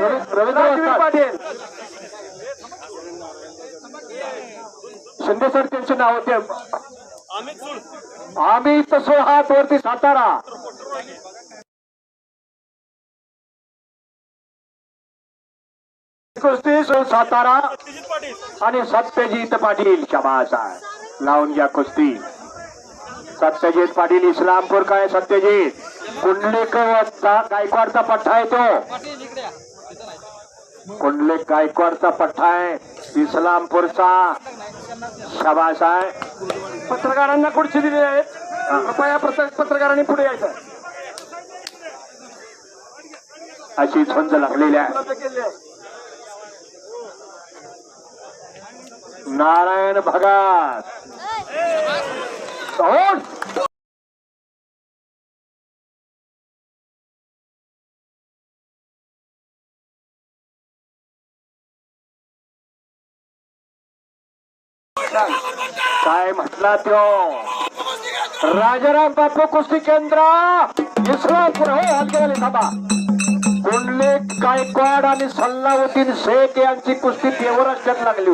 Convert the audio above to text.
Ravindra Patil Shinde sir त्यांचे नाव होते. आम्ही तसो हात वरती सातारा. कुस्ती सातारा आणि सत्यजित पाटील शबास आहे लावून घ्या कुस्ती. सत्यजित पाटील इस्लामपूर काय सत्यजित? कुंडलेकर गायकवाडचा पठ्ठा येतो कुंडले गायकवाडचा पठ्ठा आहे इस्लामपूरचा. शबास आहे. पत्रकारांना खुर्ची दिली आहे कृपया प्रत्येक पत्रकारांनी पुढे यायचं. अशी झुंज लागलेली आहे. नारायण भगत. काय म्हटला त्यो? राजाराम बापू कुस्ती केंद्र. इस्लामपूर हो हलगेवाले थांबा. कुंडले गायकवाड आणि सल्लाउद्दीन शेख यांची कुस्ती देवराष्ट्रात लागली होती.